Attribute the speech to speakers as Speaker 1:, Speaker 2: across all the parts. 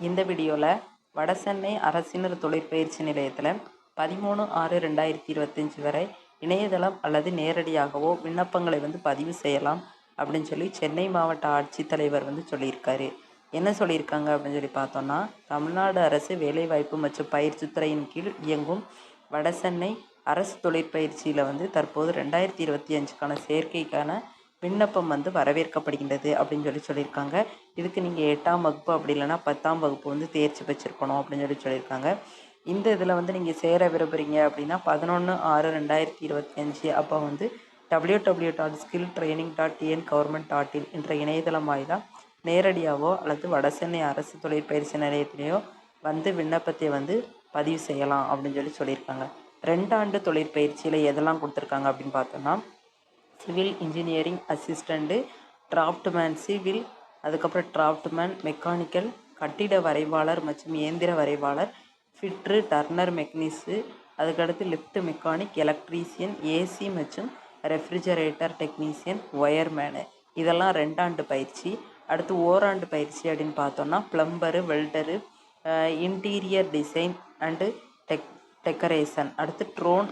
Speaker 1: இந்த வீடியோவில் வடசென்னை அரசினர் தொழிற்பயிற்சி நிலையத்தில் பதிமூணு ஆறு ரெண்டாயிரத்தி இருபத்தஞ்சி வரை இணையதளம் அல்லது நேரடியாகவோ விண்ணப்பங்களை வந்து பதிவு செய்யலாம் அப்படின்னு சொல்லி சென்னை மாவட்ட ஆட்சித்தலைவர் வந்து சொல்லியிருக்காரு. என்ன சொல்லியிருக்காங்க அப்படின்னு சொல்லி பார்த்தோன்னா தமிழ்நாடு அரசு வேலைவாய்ப்பு மற்றும் பயிற்சித்துறையின் கீழ் இயங்கும் வடசென்னை அரசு தொழிற்பயிற்சியில் வந்து தற்போது ரெண்டாயிரத்தி இருபத்தி அஞ்சுக்கான சேர்க்கைக்கான விண்ணப்பம் வந்து வரவேற்கப்படுகின்றது அப்படின்னு சொல்லி சொல்லியிருக்காங்க. இதுக்கு நீங்கள் எட்டாம் வகுப்பு அப்படி இல்லைன்னா பத்தாம் வகுப்பு வந்து தேர்ச்சி பெற்றிருக்கணும் அப்படின்னு சொல்லி சொல்லியிருக்காங்க. இந்த இதில் வந்து நீங்கள் சேர விரும்புகிறீங்க அப்படின்னா பதினொன்று ஆறு ரெண்டாயிரத்தி இருபத்தி அஞ்சு அப்போ வந்து W W dot skill training dot TN government dot in என்ற இணையதளம் வாயிலாக நேரடியாகவோ அல்லது வடசென்னை அரசு தொழிற்பயிற்சி நிலையத்திலேயோ வந்து விண்ணப்பத்தை வந்து பதிவு செய்யலாம் அப்படின்னு சொல்லி சொல்லியிருக்காங்க. ரெண்டாண்டு தொழிற்பயிற்சியில் எதெல்லாம் கொடுத்துருக்காங்க அப்படின்னு பார்த்தோன்னா civil engineering assistant draftsman civil அதுக்கப்புறம் டிராஃப்ட்மேன் மெக்கானிக்கல் கட்டிட வரைவாளர் மற்றும் இயந்திர வரைவாளர் ஃபிட்ரு டர்னர் மெக்னிஸு அதுக்கடுத்து லிஃப்ட் மெக்கானிக் எலக்ட்ரீசியன் ஏசி மற்றும் ரெஃப்ரிஜரேட்டர் டெக்னீசியன் ஒயர்மேனு இதெல்லாம் ரெண்டாண்டு பயிற்சி. அடுத்து ஓராண்டு பயிற்சி அப்படின்னு பார்த்தோன்னா plumber welder interior design and dec decoration அடுத்து ட்ரோன்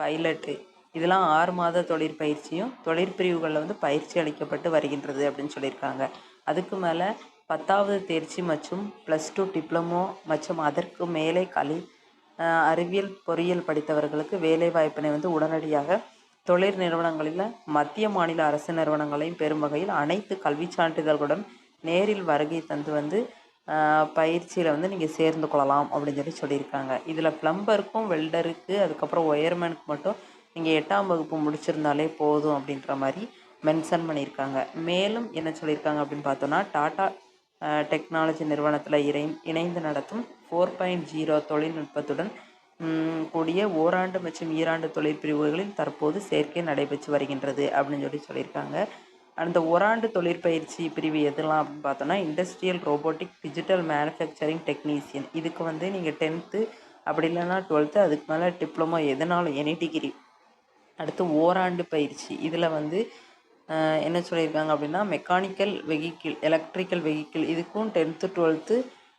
Speaker 1: பைலட்டு இதெல்லாம் ஆறு மாத தொழிற்பயிற்சியும் தொழிற்பிரிவுகளில் வந்து பயிற்சி அளிக்கப்பட்டு வருகின்றது அப்படின்னு சொல்லியிருக்காங்க. அதுக்கு மேலே பத்தாவது தேர்ச்சி மற்றும் ப்ளஸ் டூ டிப்ளமோ மற்றும் அதற்கு மேலே கலை அறிவியல் பொறியியல் படித்தவர்களுக்கு வேலைவாய்ப்பினை வந்து உடனடியாக தொழில் நிறுவனங்களில் மத்திய மாநில அரசு நிறுவனங்களையும் பெறும் வகையில் அனைத்து கல்வி சான்றிதழ்களுடன் நேரில் வருகை தந்து வந்து பயிற்சியில் வந்து நீங்கள் சேர்ந்து கொள்ளலாம் அப்படின்னு சொல்லி சொல்லியிருக்காங்க. இதில் ப்ளம்பருக்கும் வெல்டருக்கு அதுக்கப்புறம் ஒயர்மேனுக்கு மட்டும் நீங்கள் எட்டாம் வகுப்பு முடிச்சிருந்தாலே போதும் அப்படின்ற மாதிரி மென்ஷன் பண்ணியிருக்காங்க. மேலும் என்ன சொல்லியிருக்காங்க அப்படின்னு பார்த்தோன்னா டாட்டா டெக்னாலஜி நிறுவனத்தில் இறை இணைந்து நடத்தும் ஃபோர் பாயிண்ட் ஜீரோ தொழில்நுட்பத்துடன் கூடிய ஓராண்டு மற்றும் ஈராண்டு தொழிற்பிரிவுகளில் தற்போது சேர்க்கை நடைபெற்று வருகின்றது அப்படின்னு சொல்லி சொல்லியிருக்காங்க. அந்த ஓராண்டு தொழிற்பயிற்சி பிரிவு எதெல்லாம் அப்படின்னு பார்த்தோன்னா industrial robotic digital manufacturing technician இதுக்கு வந்து நீங்கள் டென்த்து அப்படி இல்லைன்னா டுவெல்த்து அதுக்கு மேலே டிப்ளமோ எதனாலும் எனி டிகிரி அடுத்து ஓராண்டு பயிற்சி. இதில் வந்து என்ன சொல்லியிருக்காங்க அப்படின்னா மெக்கானிக்கல் வெஹிக்கிள் எலக்ட்ரிக்கல் வெஹிக்கிள் இதுக்கும் tenth twelfth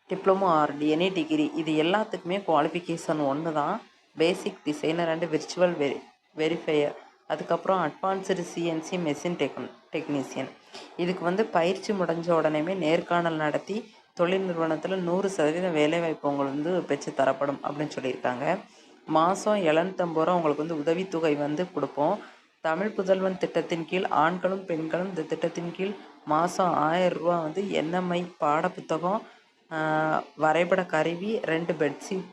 Speaker 1: diploma or DNA degree இது எல்லாத்துக்குமே குவாலிஃபிகேஷன் ஒன்று தான். Basic designer and virtual veri verifier அதுக்கப்புறம் advanced CNC machine tech technician இதுக்கு வந்து பயிற்சி முடிஞ்ச உடனேமே நேர்காணல் நடத்தி தொழில் நிறுவனத்தில் நூறு சதவீதம் வேலைவாய்ப்பு உங்களுக்கு வந்து பெற்று தரப்படும் அப்படின்னு சொல்லியிருக்காங்க. மாதம் எழுநூத்தம்பது ரூபா உங்களுக்கு வந்து உதவித்தொகை வந்து கொடுப்போம். தமிழ் புதல்வன் திட்டத்தின் கீழ் ஆண்களும் பெண்களும் இந்த திட்டத்தின் கீழ் மாதம் ஆயரூபா வந்து என்எம்ஐ பாடப்புத்தகம் வரைபட கருவி ரெண்டு பெட்ஷீட்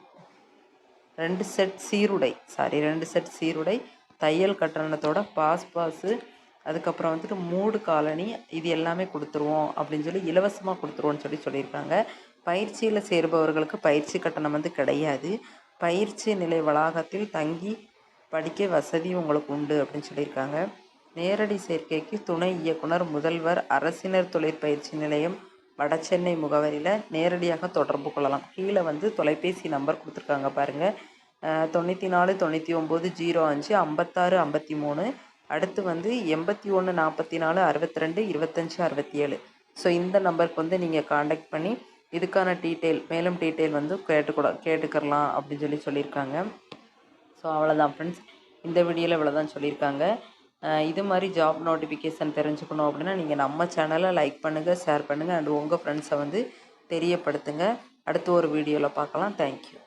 Speaker 1: ரெண்டு செட் சீருடை சாரி ரெண்டு செட் சீருடை தையல் கட்டணத்தோட பாஸ் பாஸு அதுக்கப்புறம் வந்துட்டு மூடு காலனி இது எல்லாமே கொடுத்துருவோம் அப்படின்னு சொல்லி இலவசமாக கொடுத்துருவோன்னு சொல்லி சொல்லியிருக்காங்க. பயிற்சியில் சேருபவர்களுக்கு பயிற்சி கட்டணம் வந்து கிடையாது. பயிற்சி நிலை வளாகத்தில் தங்கி படிக்க வசதி உங்களுக்கு உண்டு அப்படின்னு சொல்லியிருக்காங்க. நேரடி சேர்க்கைக்கு துணை இயக்குனர் முதல்வர் அரசினர் தொழிற்பயிற்சி நிலையம் வடசென்னை முகவரியில் நேரடியாக தொடர்பு கொள்ளலாம். கீழே வந்து தொலைபேசி நம்பர் கொடுத்துருக்காங்க பாருங்கள் தொண்ணூற்றி நாலு தொண்ணூற்றி ஒம்பது ஜீரோ அஞ்சு ஐம்பத்தாறு ஐம்பத்தி மூணு அடுத்து வந்து எண்பத்தி ஒன்று நாற்பத்தி நாலு அறுபத்தி ரெண்டு இருபத்தஞ்சி அறுபத்தி ஏழு ஸோ இந்த நம்பருக்கு வந்து நீங்கள் காண்டாக்ட் பண்ணி இதுக்கான டீட்டெயில் மேலும் டீட்டெயில் வந்து கேட்டுக்கூட கேட்டுக்கிறலாம் அப்படின்னு சொல்லி சொல்லியிருக்காங்க. ஸோ அவ்வளோதான் ஃப்ரெண்ட்ஸ் இந்த வீடியோவில் இவ்வளோ தான் சொல்லியிருக்காங்க. இது மாதிரி ஜாப் நோட்டிஃபிகேஷன் தெரிஞ்சுக்கணும் அப்படின்னா நீங்கள் நம்ம சேனலை லைக் பண்ணுங்கள் ஷேர் பண்ணுங்கள் அண்ட் உங்கள் ஃப்ரெண்ட்ஸை வந்து தெரியப்படுத்துங்க. அடுத்து ஒரு வீடியோவில் பார்க்கலாம். தேங்க்யூ